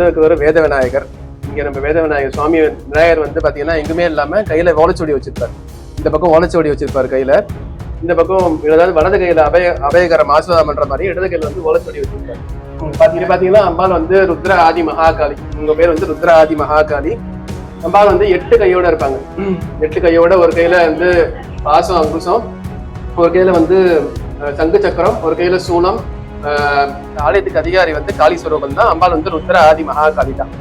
முதல் வேத விநாயகர் இங்க நம்ம வேத விநாயகர் சுவாமி விநாயகர் வந்து பாத்தீங்கன்னா எங்குமே இல்லாம கையில ஓலைச்சுவடி வச்சிருப்பார். இந்த பக்கம் ஓலைச்சுவடி வச்சிருப்பாரு கையில. இந்த பக்கம் ஏதாவது வலது கையில அபய அபயகரம் ஆசுவாதம் பண்ற மாதிரி இடது கையில வந்து ஓலைச்சுவடி வச்சிருப்பார். பார்த்தீங்கன்னா பாத்தீங்கன்னா பாத்தீங்கன்னா அம்பாள் வந்து ருத்ர ஆதி மகாகாளி. உங்க பேர் வந்து ருத்ர ஆதி மகாகாளி. அம்பாள் வந்து எட்டு கையோட இருப்பாங்க. எட்டு கையோட ஒரு கையில வந்து பாசம் அங்குசம். ஒரு கையில வந்து சங்கு சக்கரம். ஒரு கையில சூனம். ஆலயத்துக்கு அதிகாரி வந்து காளி ஸ்வரூபம் தான். அம்பாள் வந்து ருத்ர ஆதி மகாகாளி தான்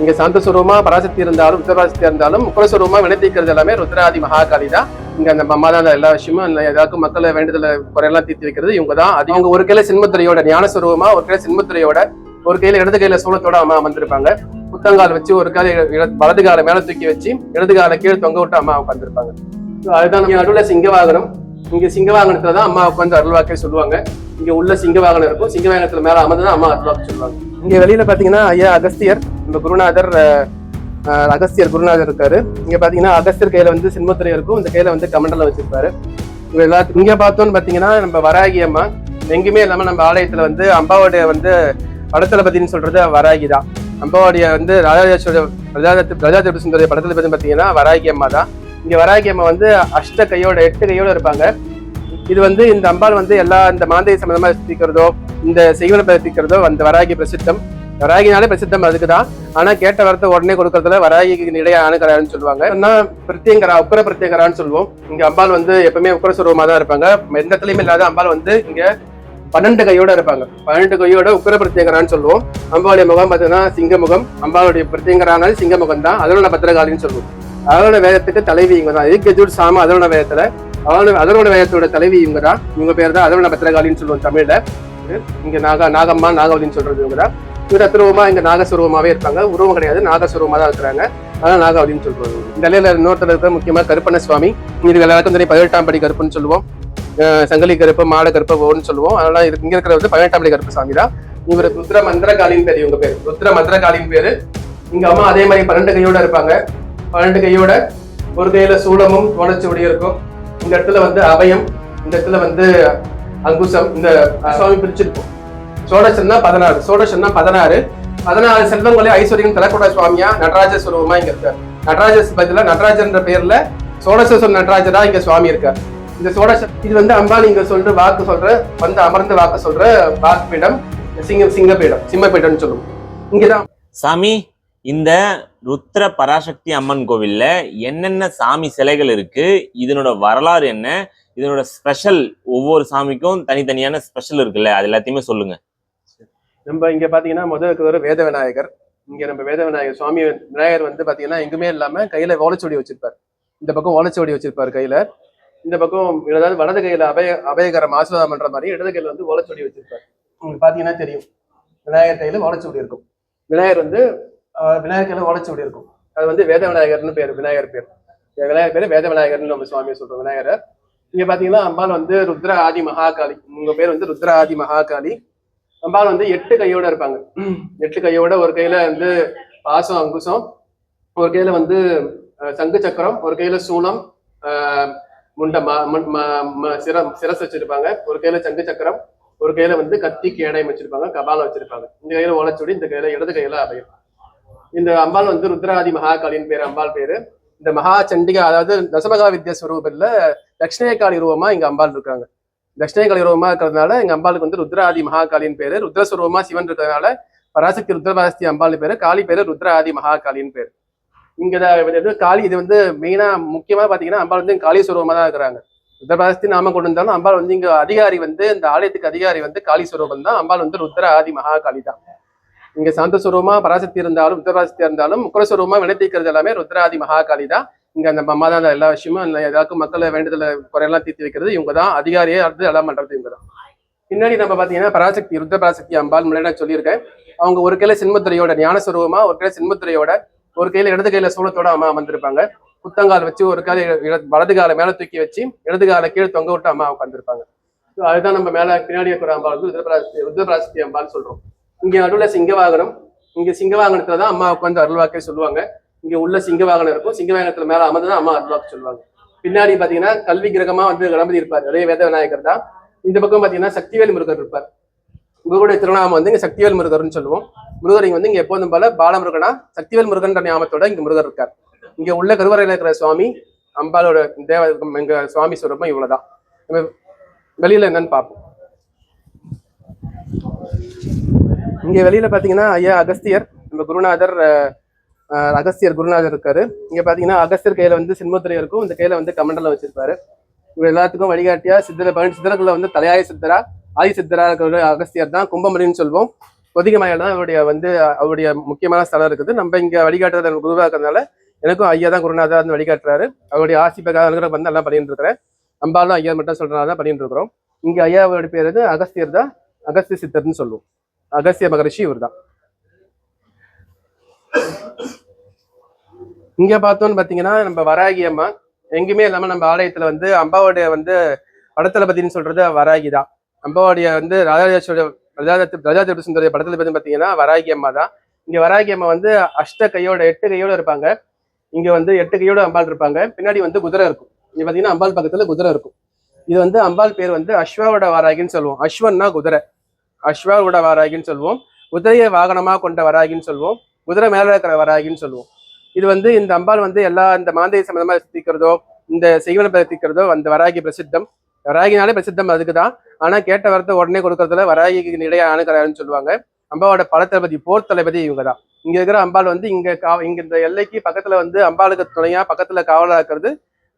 இங்க சாந்த சுரூபமா பராசக்தி இருந்தாலும் உத்தரவாசக்தி இருந்தாலும் முக்குலஸ்வரூபமா வினைத்திக்கிறது எல்லாமே ருத்ராதி மகாகாளி தான் இங்க அந்த அம்மா தான் எல்லா விஷயமும் இல்ல மக்களை வேண்டுதல குறையெல்லாம் தீர்த்து வைக்கிறது. இவங்க தான் அது அவங்க ஒரு கையில சின்மத்துறையோட ஞானஸ்வரூபமா ஒரு கையில சின்மத்துறையோட ஒரு கையில இடது கையில சூலத்தோட அம்மா வந்திருப்பாங்க புத்தங்கால் வச்சு ஒரு கால இட- வலது காலை மேல தூக்கி வச்சு இடது காலை கீழே தொங்க விட்டு அம்மா உட்காந்துருப்பாங்க அதுதான் நம்ம சிங்க வாகனம். இங்க சிங்க வாகனத்துல தான் அம்மா உட்காந்து அருள்வாக்கே சொல்லுவாங்க. இங்க உள்ள சிங்க வாகனம் இருக்கும். சிங்க வாகனத்துல மேல அமர்ந்து தான் அம்மா அருள்வாக்கு சொல்லுவாங்க. இங்க வெளியில பாத்தீங்கன்னா ஐயா அகஸ்தியர் நம்ம குருநாதர் அகஸ்தியர் குருநாதர் இருக்காரு. இங்க பாத்தீங்கன்னா அகஸ்தியர் கையில வந்து சிம்மத்துறை இருக்கும். இந்த கையில வந்து கமண்டலம் வச்சிருப்பாரு. இவங்க எல்லாத்துக்கும் இங்க பார்த்தோம்னு பாத்தீங்கன்னா நம்ம வராகி அம்மா. எங்குமே இல்லாம நம்ம ஆலயத்துல வந்து அம்பாவுடைய வந்து படத்துல பத்தின்னு சொல்றது வராகி தான். அம்பாவுடைய வந்து ராஜாஜோட ராஜா பிரஜாதிபதி சுந்தரிய படத்துல பத்தி பாத்தீங்கன்னா வராகி அம்மா தான். இங்க வராகி அம்மா வந்து அஷ்ட கையோட எட்டு கையோட இருப்பாங்க. இது வந்து இந்த அம்பாள் வந்து எல்லா இந்த மாந்தை சம்பந்தமா சித்திக்கிறதோ இந்த செய்வனை பிரசித்திக்கிறதோ அந்த வராகி பிரசித்தம். வராகினாலே பிரசித்தம் அதுக்கு தான் ஆனா கேட்ட வரத்தை உடனே கொடுக்கறதுல வராகிக்கு இடையே அணுகிறான்னு சொல்லுவாங்க. ஆனா பிரத்யங்கரா உக்கர பிரத்யங்கரான்னு சொல்லுவோம். இங்க அம்பாள் வந்து எப்பவுமே உக்கர சுரூபமா தான் இருப்பாங்க. எந்த இடத்துலயுமே இல்லாத அம்பாள் வந்து இங்க பன்னெண்டு கையோட இருப்பாங்க. பன்னெண்டு கையோட உக்கர பிரத்யங்கரான்னு சொல்லுவோம். அம்பாளுடைய முகம் பார்த்தீங்கன்னா சிங்க முகம் அம்பாளுடைய பிரத்யங்கரானாலும் சிங்க முகம் தான் அதனோட பத்திரகாளின்னு சொல்லுவோம். அதனோட வேதத்துக்கு தலைவி இவங்க தான் இதுக்கு சாம அதனோட வேதத்துல? அதனோட அதனோட வேதத்தோட தலைவி இவங்க தான் இவங்க பேர் தான் அதனோட பத்திரகாளின்னு சொல்லுவோம் தமிழ்ல. இங்க நாகா நாகம்மா நாகவலின்னு சொல்றது இவங்க தான் இவர் அத்திரவமா இங்க நாகஸ்வரூபமாவே இருப்பாங்க. உருவம் கிடையாது நாகஸ்வரூபமா தான் இருக்கிறாங்க. அதான் நாகாவளின்னு சொல்றது. இந்த நிலையில இன்னொருத்தர் இருக்க முக்கியமா கருப்பண்ண சுவாமி. இது எல்லாருக்கும் தெரியும் பதினெட்டாம் படி கருப்புன்னு சொல்லுவோம். சங்கலி கருப்பு மாட கருப்பு ஓன்னு சொல்லுவோம். அதனால இது இங்க இருக்கிற வந்து பதினெட்டாம் படி கருப்பு சாமி தான் இவர் ருத்ர மந்திரகாலின் பேர் இவங்க பேர். ருத்ர மந்திரகாலின் பேரு. இங்க அம்மா அதே மாதிரி பன்னெண்டு கையோட இருப்பாங்க. பன்னெண்டு கையோட ஒரு கையில சூளமும் ஓலச்சுவடி இருக்கும். இந்த இடத்துல வந்து அபயம் இந்த இடத்துல வந்து அங்குசம் இந்த சுவாமி பிரிச்சிருப்போம். சோடசன்னா பதினாறு சோடசன்னா பதினாறு. பதினாறு செல்வங்களே ஐஸ்வர்யம் தரக்கூட சுவாமியா? நடராஜ சுரூபமா இங்க இருக்கார். நடராஜ பதிலா நடராஜன்ற பேர்ல சோடசேஸ்வரர் நடராஜரா இங்க சுவாமி இருக்கார். இந்த சோடச இது வந்து அம்பாள் இங்க சொல்ற வாக்கு சொல்ற வந்து அமர்ந்த வாக்கு சொல்ற வாக்குப்பீடம் சிங்க சிங்கப்பீடம் சிம்மப்பீடம்னு சொல்லுவோம். இங்கதான். சாமி இந்த ருத்ர பராசக்தி அம்மன் கோவில்ல என்னென்ன சாமி சிலைகள் இருக்கு இதனோட வரலாறு என்ன இதனோட ஸ்பெஷல் ஒவ்வொரு சாமிக்கும் தனித்தனியான ஸ்பெஷல் இருக்குல்ல அது எல்லாத்தையுமே சொல்லுங்க. நம்ம இங்க பாத்தீங்கன்னா முதல் இருக்கிறவர் வேத விநாயகர். இங்க நம்ம வேத விநாயகர் சுவாமி விநாயகர் வந்து பாத்தீங்கன்னா எங்குமே இல்லாம கையில ஓலைச்சுவடி வச்சிருப்பார். இந்த பக்கம் ஓலைச்சுவடி வச்சிருப்பார் கையில. இந்த பக்கம் ஏதாவது வலது கையில அபய அபயகரம் ஆசீர்வாதம் பண்ற மாதிரி இடது கையில வந்து ஓலைச்சுவடி வச்சிருப்பார். உங்களுக்கு பாத்தீங்கன்னா தெரியும். விநாயகர் கையில ஓலைச்சுவடி இருக்கும். விநாயகர் வந்து ஆஹ், விநாயகர் இருக்கும் அது வந்து வேத விநாயகர்னு பேர் விநாயகர் பேர். விநாயகர் பேர் வேத விநாயகர்னு நம்ம சுவாமியை சொல்றோம் விநாயகர். இங்க பாத்தீங்கன்னா அம்பாள் வந்து ருத்ர ஆதி மகாகாளி. உங்க பேர் வந்து ருத்ர ஆதி மகாகாளி. அம்பாள் வந்து எட்டு கையோட இருப்பாங்க. எட்டு கையோட ஒரு கையில வந்து பாசம் அங்குசம். ஒரு கையில வந்து சங்கு சக்கரம். ஒரு கையில சூனம் ஆஹ், முண்ட ம- சிரம் சிரஸ் வச்சிருப்பாங்க. ஒரு கையில சங்கு சக்கரம். ஒரு கையில வந்து கத்தி கேடயம் வச்சிருப்பாங்க. கபாலம் வச்சிருப்பாங்க. இந்த கையில ஓலைச்சுடி இந்த கையில இடது கையில அபயம். இந்த அம்பாள் வந்து ருத்ராதி மகாகாளின் பேரு அம்பாள் பேரு. இந்த மகா சண்டிகா அதாவது தசமகா வித்யா ஸ்வரூபில் தட்சிணேகாளி ரூபமா இங்க அம்பாள் இருக்காங்க. தட்சிணேகாளி ரூபமா இருக்கிறதுனால எங்க அம்பாளுக்கு வந்து ருத்ராதி மகாகாளின் பேரு ருத்ரஸ்வரூபமா சிவன் இருக்கிறதுனால பராசக்தி ருத்ரபாஸ்தி அம்பாள் பேரு காளி பேரு ருத்ராதி மகாகாளின் பேரு. இங்க காளி இது வந்து மெயினா முக்கியமா பாத்தீங்கன்னா அம்பாள் வந்து காளி ஸ்வரூபமா தான் இருக்கிறாங்க. ருத்ரபாஸ்தி நாம கொண்டு வந்தாலும் அம்பாள் வந்து இங்க அதிகாரி வந்து இந்த ஆலயத்துக்கு அதிகாரி வந்து காளி ஸ்வரூபம் தான். அம்பாள் வந்து ருத்ர ஆதி மகாகாளி தான். இங்க சாந்த பராசக்தி இருந்தாலும் ருத்ரபாஸ்தி இருந்தாலும் முக்கரஸ்வரூபமா வினைத்திக்கிறது எல்லாமே ருத்ராதி மகாகாளி தான். இங்க அந்த அம்மா தான் அந்த எல்லா விஷயமும் ஏதாவது ஏதாச்சும் மக்களை வேண்டுதல குறையெல்லாம் தீர்த்து வைக்கிறது. இவங்க தான் அதிகாரியே அடுத்து எல்லாம் பண்றது இவங்க தான். பின்னாடி நம்ம பாத்தீங்கன்னா பராசக்தி ருத்ர பராசக்தி அம்பாள் முன்னாடி நான் சொல்லியிருக்கேன். அவங்க ஒரு கையில சின்மத்துறையோட ஞானஸ்வரூபமா ஒரு கையில சின்மத்துறையோட ஒரு கையில இடது கையில சூலத்தோட அம்மா வந்திருப்பாங்க குத்தங்கால் வச்சு ஒரு கால இட- வலது காலை மேல தூக்கி வச்சு இடது காலை கீழே தொங்க விட்டு அம்மா உட்காந்துருப்பாங்க அதுதான் நம்ம மேல பின்னாடி இருக்கிற அம்பாள் வந்து ருத்ரபராசக்தி ருத்ரபராசக்தி அம்பாள் சொல்றோம். இங்க நடுவுல சிங்க வாகனம் இங்க சிங்க வாகனத்துல தான் அம்மா உட்காந்து அருள்வாக்கே சொல்லுவாங்க. இங்க உள்ள சிங்க வாகனம் இருக்கும். சிங்க வாகனத்துல மேல அமர்ந்து தான் அம்மா அருள்வாக்கு சொல்லுவாங்க. பின்னாடி பாத்தீங்கன்னா கல்வி கிரகமா வந்து கணபதி இருப்பார். அதே வேத விநாயகர் தான். இந்த பக்கம் பாத்தீங்கன்னா சக்திவேல் முருகர் இருப்பார். முருகனுடைய திருநாமம் வந்து இங்க சக்திவேல் முருகர்னு சொல்லுவோம். முருகர் இங்க வந்து இங்க எப்போதும் போல பாலமுருகனா சக்திவேல் முருகன்ற ஞாபகத்தோட இங்க முருகர் இருக்கார். இங்க உள்ள கருவறையில இருக்கிற சுவாமி அம்பாலோட தேவ எங்க சுவாமி சுரூபம் இவ்வளவுதான். வெளியில என்னன்னு பார்ப்போம். இங்கே வெளியில் பார்த்தீங்கன்னா ஐயா அகஸ்தியர் நம்ம குருநாதர் அகஸ்தியர் குருநாதர் இருக்காரு. இங்கே பார்த்தீங்கன்னா அகஸ்தியர் கையில் வந்து சின்மத்துறை இருக்கும். இந்த கையில் வந்து கமண்டலம் வச்சிருப்பாரு. இவர் எல்லாத்துக்கும் வழிகாட்டியா சித்தரை பதினெட்டு சித்தர்களை வந்து தலையாய சித்தரா ஆதி சித்தரா இருக்கிற அகஸ்தியர் தான். கும்பமணின்னு சொல்வோம். பொதிகமாயில் தான் அவருடைய வந்து அவருடைய முக்கியமான ஸ்தலம் இருக்குது. நம்ம இங்கே வழிகாட்டுறது குருவாக இருக்கிறதுனால எனக்கும் ஐயா தான் குருநாதர் வந்து வழிகாட்டுறாரு. அவருடைய ஆசி பிரகாரம் வந்து எல்லாம் பண்ணிட்டு இருக்கிறேன். அம்பாலும் ஐயா மட்டும் சொல்றதுனால தான் பண்ணிட்டு இருக்கிறோம். இங்க ஐயாவோட பேர் வந்து அகஸ்தியர் தான். அகஸ்திய சித்தர்னு சொல்லுவோம். அகஸ்திய மகரிஷி இவர் தான் இங்க பார்த்தோம்னு பாத்தீங்கன்னா நம்ம வராகி அம்மா எங்கேயுமே இல்லாம நம்ம ஆலயத்துல வந்து அம்பாவுடைய வந்து படத்தளபதினு சொல்றது வராகி தான் அம்பாவுடைய வந்து ராஜாஜோட ரஜாதத்து ரஜாதிபதி சுந்தரிய படத்துல பத்தி பாத்தீங்கன்னா வராகி அம்மா தான் இங்க வராகி அம்மா வந்து அஷ்ட கையோட எட்டு கையோட இருப்பாங்க. இங்க வந்து எட்டு கையோட அம்பாள் இருப்பாங்க. பின்னாடி வந்து குதிரை இருக்கும். இங்க பாத்தீங்கன்னா அம்பாள் பக்கத்துல குதிரை இருக்கும். இது வந்து அம்பாள் பேர் வந்து அஸ்வாவோட வாராகின்னு சொல்லுவோம். அஸ்வன்னா குதிரை. அஸ்வாரூட வராகின்னு சொல்லுவோம் குதிரையை வாகனமாக கொண்ட வராகின்னு சொல்லுவோம் குதிரை மேலே இருக்கிற வராகின்னு சொல்லுவோம் இது வந்து இந்த அம்பாள் வந்து எல்லா இந்த மாந்தை சம்மந்தமாக தீக்கிறதோ இந்த செய்வன தீக்கிறதோ அந்த வராகி பிரசித்தம். வராகினாலே பிரசித்தம் அதுக்கு தான் ஆனால் கேட்ட வரத்தை உடனே கொடுக்கறதுல வராகிக்கு இடையே அணுகிறாருன்னு சொல்லுவாங்க. அம்பாவோட படத்தளபதி போர் தளபதி இவங்க தான் இங்க இருக்கிற அம்பாள் வந்து இங்க கா- இங்க இந்த எல்லைக்கு பக்கத்துல வந்து அம்பாளுக்கு துணையா பக்கத்துல காவலா இருக்கிறது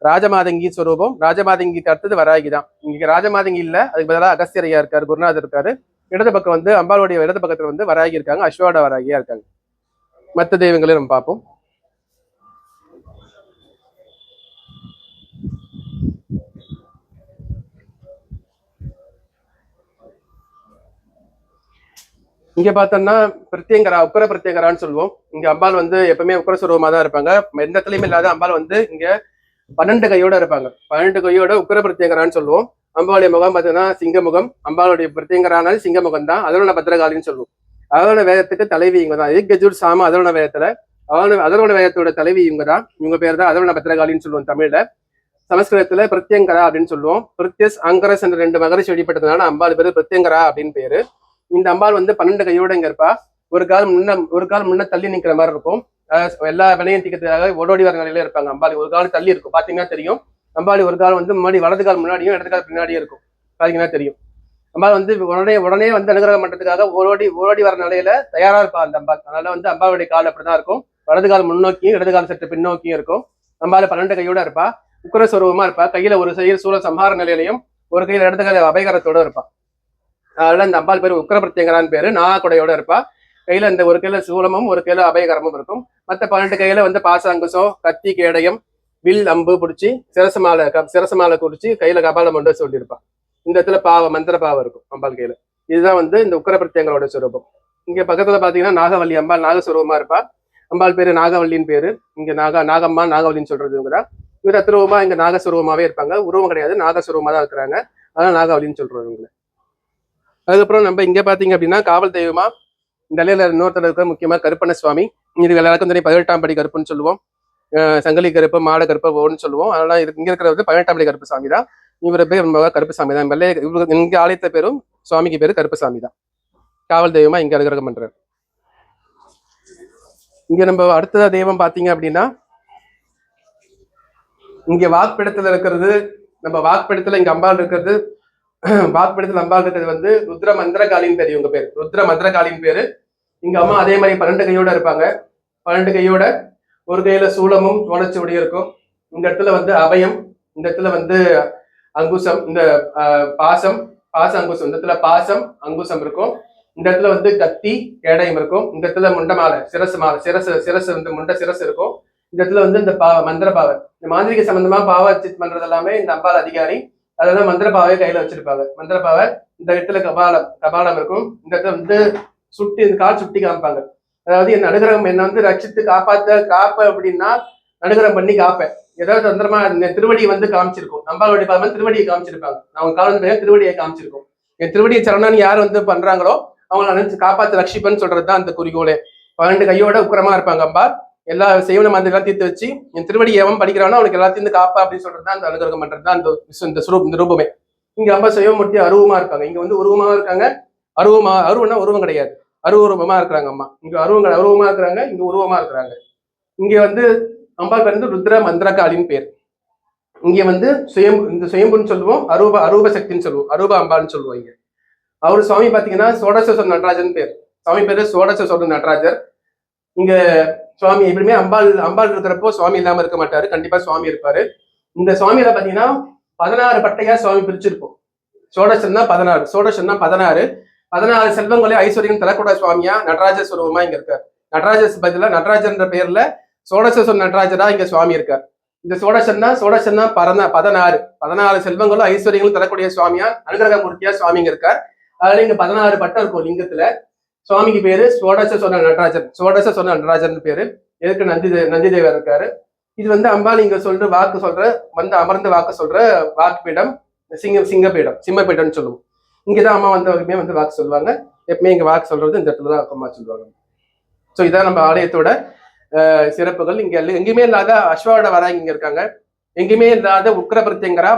ராஜமாதங்கி ஸ்வரூபம் ராஜமாதங்கிக்கு அடுத்தது வராகி தான் இங்க ராஜமாதங்கி இல்ல. அதுக்கு பதிலாக அகஸ்தியரையா இருக்காரு குருநாதர் இருக்காரு. இடது பக்கம் வந்து அம்பாளுடைய இடது பக்கத்துல வந்து வராகி இருக்காங்க அஸ்வாட வராகியா இருக்காங்க மற்ற தெய்வங்களையும் நம்ம பார்ப்போம். இங்க பார்த்தோம்னா பிரத்யங்கரா உக்கர பிரத்யங்கரான்னு சொல்லுவோம். இங்க அம்பாள் வந்து எப்பவுமே உக்கர சுரூபமா தான் இருப்பாங்க. எந்த இடத்துலயுமே இல்லாத அம்பாள் வந்து இங்க பன்னெண்டு கையோட இருப்பாங்க. பன்னெண்டு கையோட உக்கர பிரத்யங்கரான்னு சொல்லுவோம். அம்பாளுடைய முகம் பார்த்தீங்கன்னா சிங்கமுகம். அம்பாளுடைய பிரத்யங்கரானால் சிங்கமுகம் தான். அதரோட பத்திரகாலின்னு சொல்லுவோம். அதரோட வேதத்துக்கு தலைவி இவங்க தான். கஜூர் சாம அதரோட வேதத்துல. அவன அதரோட வேதத்தோட தலைவி இவங்க தான். இவங்க பேர் தான் அதரோட பத்திரகாலின்னு சொல்லுவோம் தமிழ்ல. சமஸ்கிருதத்துல பிரத்யங்கரா அப்படின்னு சொல்லுவோம். பிரித்யஸ் அங்கரஸ் என்ற ரெண்டு மகரிஷி வழிபட்டதுனால அம்பாள் பேரு பிரத்யங்கரா அப்படின்னு பேரு. இந்த அம்பாள் வந்து பன்னெண்டு கையோட இங்க இருப்பா. ஒரு கால் முன்ன ஒரு கால் முன்ன தள்ளி நிக்கிற மாதிரி இருக்கும். அஹ் எல்லா விலையும் தீக்கிறதுக்காக ஓடோடி வர நிலையில இருப்பாங்க அம்பாளி. ஒரு கால் தள்ளி இருக்கும். பாத்தீங்கன்னா தெரியும். அம்பாளி ஒரு கால் வந்து முன்னாடி வலது கால் முன்னாடியும் இடது கால் பின்னாடியும் இருக்கும். பாத்தீங்கன்னா தெரியும். அம்பாள் வந்து உடனே உடனே வந்து அனுகிரகம் பண்றதுக்காக ஓடி ஓடி வர நிலையில தயாரா இருப்பா அந்த அம்பாள் அதனால வந்து அம்பாளுடைய கால் அப்படிதான் இருக்கும். வலது கால் முன்னோக்கியும் இடது கால் சற்று பின்னோக்கியும் இருக்கும். அம்பாள் பன்னெண்டு கையோட இருப்பா. உக்கரஸ்வரூபமா இருப்பா. கையில ஒரு கையில் சூழ சம்ஹார நிலையிலையும் ஒரு கையில இடது கையில அபயகரத்தோட இருப்பா. அதனால இந்த அம்பாள் பேர் உக்கர பிரத்யங்கரான் பேரு. நாகக்குடையோட இருப்பா. கையில இந்த ஒரு கையில சூலமும் ஒரு கையில அபயகரமும் இருக்கும். மத்த பன்னெண்டு கையில வந்து பாசாங்குசம் கத்தி கேடயம் வில் அம்பு பிடிச்சி சிரச மாலை சிரச மாலை குடிச்சு கையில கபாலம் கொண்டு சொல்லியிருப்பான். இந்த இடத்துல பாவ மந்திர பாவம் இருக்கும் அம்பாள் கையில. இதுதான் வந்து இந்த உக்கர பிரத்யங்களோட சுரூபம். இங்க பக்கத்துல பாத்தீங்கன்னா நாகவல்லி அம்பாள் நாகஸ்வரூபமா இருப்பா. அம்பாள் பேரு நாகவல்லின்னு பேரு. இங்க நாக நாகம்மா நாகவல்லின்னு சொல்றது இவங்க இவர் அத்திரூபமா இங்க நாகஸ்வரூபமாவே இருப்பாங்க. உருவம் கிடையாது நாகஸ்வரூபமா தான் இருக்கிறாங்க. அதான் நாகவல்லின்னு சொல்றோம் இவங்களை. அதுக்கப்புறம் நம்ம இங்க பாத்தீங்க அப்படின்னா காவல் தெய்வமா இந்த நிலையில இன்னொருத்தர் இருக்க முக்கியமா கருப்பண்ண சுவாமி. இது எல்லாருக்கும் தெரியும் பதினெட்டாம் படி கருப்புன்னு சொல்லுவோம். சங்கிலி கருப்பு மாட கருப்பு ஓன்னு சொல்லுவோம். அதெல்லாம் இங்கே இருக்கிற இருக்கிறது பதினெட்டாம் கருப்பு சாமி தான். இவர் பேர் கருப்பு சாமி தான். வெள்ளைய இவருக்கு இங்க ஆலயத்த பேரும் சுவாமிக்கு பேரு கருப்பு சாமி தான். காவல் தெய்வமா இங்க அனுகிரகம் பண்றாரு. இங்க நம்ம அடுத்த தெய்வம் பாத்தீங்க அப்படின்னா இங்க வாக்பிடத்துல இருக்கிறது நம்ம வாக்பிடத்துல இங்க அம்பாள் இருக்கிறது வாக்பிடத்துல அம்பாள் இருக்கிறது வந்து ருத்ர மந்திரகாளின்னு தெரியும் இவங்க பேர். ருத்ர மந்திரகாளின்னு பேரு. இங்க அம்மா அதே மாதிரி பன்னெண்டு கையோட இருப்பாங்க. பன்னெண்டு கையோட ஒரு கையில சூலமும் ஓலச்சுவடியும் இருக்கும் இந்த இடத்துல வந்து அபயம் இந்த இடத்துல வந்து அங்குசம் இந்த ஆஹ், பாசம் பாச அங்குசம் இந்த இடத்துல பாசம் அங்குசம் இருக்கும். இந்த இடத்துல வந்து கத்தி கேடயம் இருக்கும். இந்த இடத்துல முண்ட மாலை சிரசு மாலை சிரசு சிரசு வந்து முண்ட சிரசு இருக்கும். இந்த இடத்துல வந்து இந்த பாவ மந்திர பாவை இந்த மாந்திரிக சம்பந்தமா பாவ பண்றது எல்லாமே இந்த அம்பாள் அதிகாரி. அதெல்லாம் மந்திர பாவை கையில வச்சிருப்பாங்க. மந்திர பாவை இந்த இடத்துல கபாலம் கபாலம் இருக்கும். இந்த இடத்துல வந்து சுட்டி இந்த கால் சுட்டி காமிப்பாங்க. அதாவது என் அனுகிரகம் என்னை வந்து ரட்சித்து காப்பாத்த காப்ப அப்படின்னா அனுகிரகம் பண்ணி காப்பேன். ஏதாவது தந்திரமா இந்த திருவடியை வந்து காமிச்சிருக்கும். நம்பாளுடைய பாதம் திருவடியை காமிச்சிருப்பாங்க. அவங்க காலம் வந்து திருவடியை காமிச்சிருக்கும். என் திருவடியை சரணம் யார் வந்து பண்றாங்களோ அவங்களை நினைச்சு காப்பாத்து ரட்சிப்பன்னு சொல்றதுதான் அந்த குறிக்கோளே. பன்னெண்டு கையோட உக்கரமா இருப்பாங்க அம்பா. எல்லா செய்வன அந்த எல்லாம் தீர்த்து வச்சு என் திருவடி எவன் படிக்கிறானோ அவனுக்கு எல்லாத்தையும் காப்பா அப்படின்னு சொல்றது தான் அந்த அனுகிரகம் பண்றது தான் அந்த இந்த சுரூப் இந்த ரூபமே. இங்க அம்பா சிவமூர்த்தி அருவமா இருப்பாங்க இங்க வந்து உருவமா இருக்காங்க. அருவமா அருவம்னா உருவம் கிடையாது. அருவரூபமா இருக்கிறாங்க அம்மா. இங்க அருவங்க அருவமா இருக்கிறாங்க இங்க உருவமா இருக்கிறாங்க. இங்க வந்து அம்பாள் பேர் வந்து ருத்ர மந்திரகாளின்னு பேர். இங்க வந்து சுயம் இந்த சுயம்புன்னு சொல்லுவோம் அரூப அரூப சக்தின்னு சொல்லுவோம் அரூப அம்பாள்னு சொல்லுவோம் இங்க. அவர் சுவாமி பாத்தீங்கன்னா சோடச நடராஜன் பேர். சுவாமி பேரு சோடச நடராஜர். இங்க சுவாமி எப்படியுமே அம்பாள் அம்பாள் இருக்கிறப்போ சுவாமி இல்லாம இருக்க மாட்டாரு. கண்டிப்பா சுவாமி இருப்பாரு. இந்த சுவாமியில பாத்தீங்கன்னா பதினாறு பட்டையா சுவாமி பிரிச்சிருப்போம். சோடசன்னா பதினாறு சோடசன்னா பதினாறு. பதினாறு செல்வங்களே ஐஸ்வர்யம் தரக்கூட சுவாமியா நடராஜ சுரூபமா இங்க இருக்கார். நடராஜர் பதில நடராஜன்ற பேர்ல சோடச நடராஜரா இங்க சுவாமி இருக்கார். இந்த சோடசன்னா சோடசன்னா பரத பதினாறு. பதினாறு செல்வங்களும் ஐஸ்வர்யங்களும் தரக்கூடிய சுவாமியா அனுகிரக மூர்த்தியா சுவாமிங்க இருக்கார். அதுல இங்க பதினாறு பட்டம் இருக்கும் லிங்கத்துல. சுவாமிக்கு பேரு சோடச சொன்ன நடராஜன் சோடச சொன்ன நடராஜன் பேரு. எதுக்கு நந்தி நந்தி தேவர் இருக்காரு. இது வந்து அம்பாள் இங்க சொல்ற வாக்கு சொல்ற வந்து அமர்ந்து வாக்கு சொல்ற வாக்கு பீடம் சிங்க சிங்கப்பீடம் சிம்மப்பீடம்னு சொல்லுவோம். இங்கதான் அம்மா வந்தவருமே வந்து வாக்கு சொல்லுவாங்க. எப்பவுமே இங்க வாக்கு சொல்றது இந்த இடத்துல தான் அம்மா சொல்லுவாங்க. ஸோ இதான் நம்ம ஆலயத்தோட சிறப்புகள். இங்க எங்கேயுமே இல்லாத அஸ்வாவோட வராங்க இங்க இருக்காங்க. எங்கேயுமே இல்லாத உக்ர பிரத்யங்கரா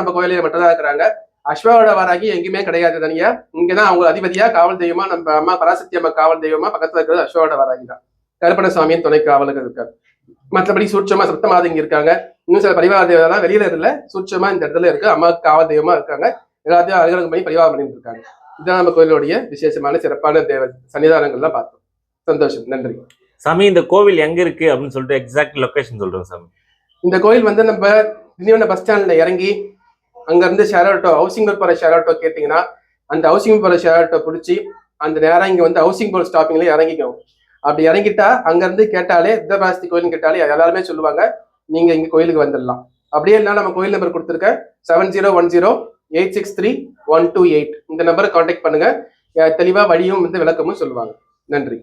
நம்ம கோயிலில் மட்டும்தான் இருக்கிறாங்க. அஸ்வாவோட வராகி எங்கேயுமே கிடையாது தனியா. இங்கதான் அவங்க அதிபதியா காவல் தெய்வமா நம்ம அம்மா பராசக்தி அம்மா காவல் தெய்வமா பக்கத்துல இருக்கிறது அஸ்வாவோட வராகி தான். கருப்பண சுவாமியின் துணை காவலுக்கு இருக்காரு மற்றபடி சூட்சமா சப்தமாதி இங்க இருக்காங்க. இன்னும் சில பரிவார தெய்வம் வெளியில இல்ல. சூட்சமா இந்த இடத்துல இருக்கு. அம்மாவுக்கு காவல் தெய்வமா இருக்காங்க. எல்லாத்தையும் அலுவலகம் பண்ணி பரிவாரம் பண்ணிட்டு இருக்காங்க இதுதான் நம்ம கோயிலுடைய விசேஷமான சிறப்பான தேவ சன்னிதானங்கள்லாம் பார்த்தோம். சந்தோஷம். நன்றி. சாமி இந்த கோவில் எங்க இருக்கு அப்படின்னு சொல்லிட்டு எக்ஸாக்ட் லொகேஷன் சொல்றேன் சாமி. இந்த கோயில் வந்து நம்ம திண்டிவன பஸ் ஸ்டாண்ட்ல இறங்கி அங்க இருந்து ஷேர் ஆட்டோ ஹவுசிங் போர் போற ஷேர் ஆட்டோ கேட்டீங்கன்னா அந்த ஹவுசிங் போற ஷேர் ஆட்டோ பிடிச்சி அந்த நேரம் இங்க வந்து ஹவுசிங் போர் ஸ்டாப்பிங்ல இறங்கிக்கும் அப்படி இறங்கிட்டா அங்க இருந்து கேட்டாலே ருத்ரபாஸ்தி கோயில்னு கேட்டாலே எல்லாருமே சொல்லுவாங்க நீங்க இங்க கோயிலுக்கு வந்துடலாம். அப்படியே இல்லைனா நம்ம கோயில் நம்பர் கொடுத்துருக்கேன் seven zero one zero eight six three one two eight. இந்த நம்பரை காண்டாக்ட் பண்ணுங்க. தெளிவாக வழியும் வந்து விளக்கமும் சொல்லுவாங்க. நன்றி.